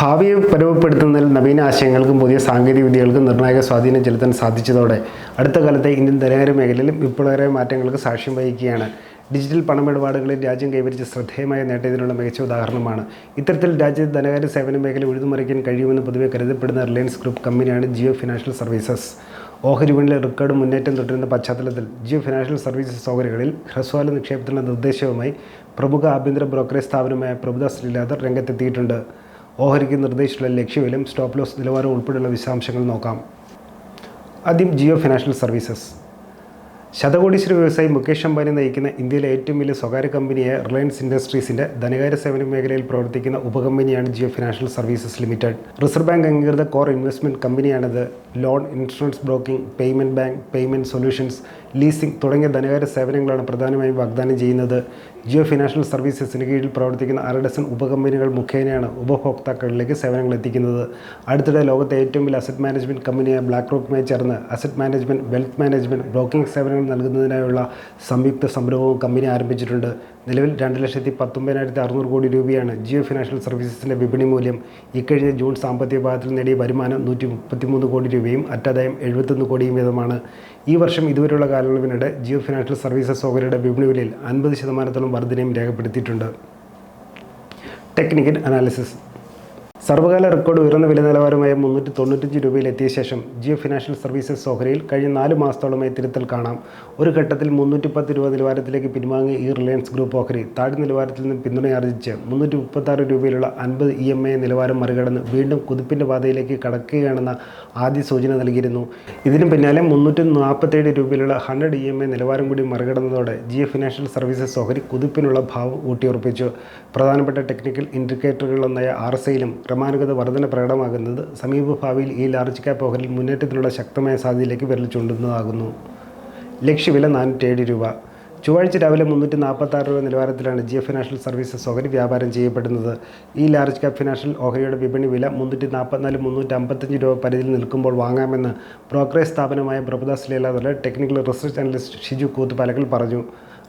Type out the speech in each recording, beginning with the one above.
ഭാവിയെ പരിമപ്പെടുത്തുന്നതിൽ നവീന ആശയങ്ങൾക്കും പുതിയ സാങ്കേതിക വിദ്യകൾക്കും നിർണായക സ്വാധീനം ചെലുത്താൻ സാധിച്ചതോടെ അടുത്ത കാലത്തെ ഇന്ത്യൻ ധനകാര്യ മേഖലയിലും വിപ്ലവകരമായ മാറ്റങ്ങൾക്ക് സാക്ഷ്യം വഹിക്കുകയാണ്. ഡിജിറ്റൽ പണമിടപാടുകളിൽ രാജ്യം കൈവരിച്ച ശ്രദ്ധേയമായ നേട്ടത്തിനുള്ള മികച്ച ഉദാഹരണമാണ്. ഇത്തരത്തിൽ രാജ്യത്തെ ധനകാര്യ സേവന മേഖല ഉഴുതുമറിക്കാൻ കഴിയുമെന്ന് പൊതുവെ കരുതപ്പെടുന്ന റിലയൻസ് ഗ്രൂപ്പ് കമ്പനിയാണ് ജിയോ ഫിനാൻഷ്യൽ സർവീസസ്. ഓഹരി വിപണിയിലെ റെക്കോർഡ് മുന്നേറ്റം തുടരുന്ന പശ്ചാത്തലത്തിൽ ജിയോ ഫിനാൻഷ്യൽ സർവീസസ് ഓഹരികളിൽ ഹ്രസ്വകാല നിക്ഷേപത്തിനുള്ള നിർദ്ദേശവുമായി പ്രമുഖ ആഭ്യന്തര ബ്രോക്കറേജ് സ്ഥാപനമായ പ്രഭുദാസ് ശ്രീലാദർ രംഗത്തെത്തിയിട്ടുണ്ട്. ഓഹരിക്ക് നിർദ്ദേശിച്ചിട്ടുള്ള ലക്ഷ്യവിലും സ്റ്റോപ്പ് ലോസ് നിലവാരം ഉൾപ്പെടെയുള്ള വിശദാംശങ്ങൾ നോക്കാം. ആദ്യം ജിയോ ഫിനാൻഷ്യൽ സർവീസസ്. ശതകോടീശ്വര വ്യവസായി മുകേഷ് അംബാനി നയിക്കുന്ന ഇന്ത്യയിലെ ഏറ്റവും വലിയ സ്വകാര്യ കമ്പനിയായ റിലയൻസ് ഇൻഡസ്ട്രീസിന്റെ ധനകാര്യ സേവന മേഖലയിൽ പ്രവർത്തിക്കുന്ന ഉപകമ്പനിയാണ് Jio financial services limited. Reserve bank അംഗീകൃത core investment കമ്പനിയാണിത്. Loan insurance broking payment bank payment solutions leasing തുടങ്ങിയ ധനകാര്യ സേവനങ്ങളാണ് പ്രധാനമായും വാഗ്ദാനം ചെയ്യുന്നത്. ജിയോ ഫിനാൻഷ്യൽ സർവീസസിന് കീഴിൽ പ്രവർത്തിക്കുന്ന അര ഡസൻ ഉപകമ്പനികൾ മുഖേനയാണ് ഉപഭോക്താക്കളിലേക്ക് സേവനങ്ങൾ എത്തിക്കുന്നത്. അടുത്തിടെ ലോകത്തെ ഏറ്റവും വലിയ അസറ്റ് മാനേജ്മെന്റ് കമ്പനിയായ ബ്ലാക്ക് റോക്കുമായി ചേർന്ന് asset management wealth management broking സേവനങ്ങൾ നൽകുന്നതിനായുള്ള സംയുക്ത സംരംഭവും കമ്പനി ആരംഭിച്ചിട്ടുണ്ട്. നിലവിൽ രണ്ട് ലക്ഷത്തി പത്തൊമ്പതിനായിരത്തി അറുന്നൂറ് കോടി രൂപയാണ് ജിയോ ഫിനാൻഷ്യൽ സർവീസസിന്റെ വിപണി മൂല്യം. ഇക്കഴിഞ്ഞ ജൂൺ സാമ്പത്തിക വിഭാഗത്തിൽ നേടിയ വരുമാനം നൂറ്റി മുപ്പത്തിമൂന്ന് കോടി രൂപയും അറ്റാദായം എഴുപത്തൊന്ന് കോടിയും വീതമാണ്. ഈ വർഷം ഇതുവരെയുള്ള കാലയളവിനിടെ ജിയോ ഫിനാൻഷ്യൽ സർവീസസ് ഓഹരിയുടെ വിപണി വിലയിൽ അൻപത് ശതമാനത്തോളം വർധനയും രേഖപ്പെടുത്തിയിട്ടുണ്ട്. ടെക്നിക്കൽ അനാലിസിസ് സർവകാല റെക്കോർഡ് ഉയർന്ന വില നിലവാരമായ മുന്നൂറ്റി തൊണ്ണൂറ്റഞ്ച് രൂപയിൽ എത്തിയ ശേഷം ജിയോ ഫിനാൻഷ്യൽ സർവീസസ് ഓഹരിയിൽ കഴിഞ്ഞ നാല് മാസത്തോളമായി തിരുത്തൽ കാണാം. ഒരു ഘട്ടത്തിൽ മുന്നൂറ്റി പത്ത് രൂപ നിലവാരത്തിലേക്ക് പിൻവാങ്ങിയ ഈ റിലയൻസ് ഗ്രൂപ്പ് ഓഹരി താഴ് നിലവാരത്തിൽ നിന്ന് പിന്തുണയാർജിച്ച് മുന്നൂറ്റി മുപ്പത്താറ് രൂപയിലുള്ള അൻപത് ഇ എം ഐ നിലവാരം മറികടന്ന് വീണ്ടും കുതിപ്പിന്റെ പാതയിലേക്ക് കടക്കുകയാണെന്ന ആദ്യ സൂചന നൽകിയിരുന്നു. ഇതിന് പിന്നാലെ മുന്നൂറ്റി നാൽപ്പത്തേഴ് രൂപയിലുള്ള ഹൺഡ്രഡ് ഇ എം ഐ നിലവാരം കൂടി മറികടന്നതോടെ ജിയോ ഫിനാൻഷ്യൽ സർവീസസ് ഓഹരി കുതിപ്പിനുള്ള ഭാവം ഊട്ടിയുറപ്പിച്ചു. പ്രധാനപ്പെട്ട ടെക്നിക്കൽ ഇൻഡിക്കേറ്ററുകളൊന്നായ ആർ എസ് ഐയിലും ക്രമാനുഗത വർധന പ്രകടമാകുന്നത് സമീപഭാവിയിൽ ഈ ലാർജ് ക്യാപ് ഓഹരിൽ മുന്നേറ്റത്തിനുള്ള ശക്തമായ സാധ്യതയിലേക്ക് വിരൽ ചൂണ്ടുന്നതാകുന്നു ലക്ഷ്യവില നാനൂറ്റേഴ് രൂപ. ചൊവ്വാഴ്ച രാവിലെ മുന്നൂറ്റി നാൽപ്പത്തി ആറ് രൂപ നിലവാരത്തിലാണ് ജിയോ ഫിനാൻഷ്യൽ സർവീസസ് ഓഹരി വ്യാപാരം ചെയ്യപ്പെടുന്നത്. ഈ ലാർജ് ക്യാപ് ഫിനാൻഷ്യൽ ഓഹരിയുടെ വിപണി വില മുന്നൂറ്റി നാൽപ്പത്തിനാല് മുന്നൂറ്റി അമ്പത്തഞ്ച് രൂപ പരിധിയിൽ നിൽക്കുമ്പോൾ വാങ്ങാമെന്ന് ബ്രോക്കറേജ് സ്ഥാപനമായ Prabhudas ലീലാദറിലെ technical research analyst Shiju Koothupalakkal പറഞ്ഞു.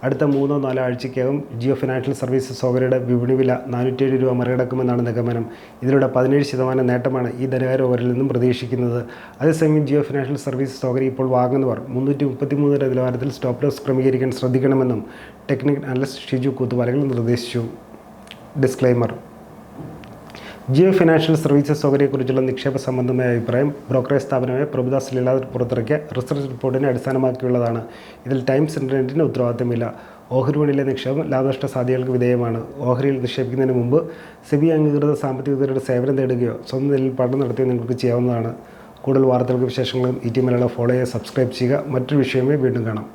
അടുത്ത മൂന്നോ നാലോ ആഴ്ചയ്ക്കകം ജിയോ ഫിനാൻഷ്യൽ സർവീസസ് ഓഹരിയുടെ വിപണി വില നാനൂറ്റേഴ് രൂപ മറികടക്കുമെന്നാണ് നിഗമനം. ഇതിലൂടെ പതിനേഴ് ശതമാനം നേട്ടമാണ് ഈ ധനകാര്യ ഓഹരിൽ നിന്നും പ്രതീക്ഷിക്കുന്നത്. അതേസമയം ജിയോ ഫിനാൻഷ്യൽ സർവീസസ് ഓഹരി ഇപ്പോൾ വാങ്ങുന്നവർ മുന്നൂറ്റി മുപ്പത്തിമൂന്ന് നിലവാരത്തിൽ സ്റ്റോപ്പ് ലോസ് ക്രമീകരിക്കാൻ ശ്രദ്ധിക്കണമെന്നും ടെക്നിക്കൽ അനലിസ്റ്റ് ഷിജു കൂത്തുപാലകൾ നിർദ്ദേശിച്ചു. ഡിസ്ക്ലൈമർ ജിയോ ഫിനാൻഷ്യൽ സർവീസസ് ഓഹരിയെക്കുറിച്ചുള്ള നിക്ഷേപ സംബന്ധമായ അഭിപ്രായം ബ്രോക്കറേജ് സ്ഥാപനമായ പ്രഭുദാസ് ലീലാദർ പുറത്തിറക്കിയ റിസർച്ച് റിപ്പോർട്ടിനെ അടിസ്ഥാനമാക്കിയുള്ളതാണ്. ഇതിൽ ടൈംസ് ഇന്റർനെറ്റിന് ഉത്തരവാദിത്തമില്ല ഓഹരി വിപണിയിലെ നിക്ഷേപം ലാഭനഷ്ട സാധ്യതകൾക്ക് വിധേയമാണ്. ഓഹരിയിൽ നിക്ഷേപിക്കുന്നതിന് മുമ്പ് സെബി അംഗീകൃത സാമ്പത്തിക വിദഗ്ധരുടെ സേവനം തേടുകയോ സ്വന്തം നിലയിൽ പഠനം നടത്തുകയോ നിങ്ങൾക്ക് ചെയ്യാവുന്നതാണ്. കൂടുതൽ വാർത്തകൾക്ക് വിശേഷങ്ങളും ഇ ടി മലയാളം ഫോളോ ചെയ്യുക സബ്സ്ക്രൈബ് ചെയ്യുക. മറ്റൊരു വിഷയമേ വീണ്ടും കാണാം.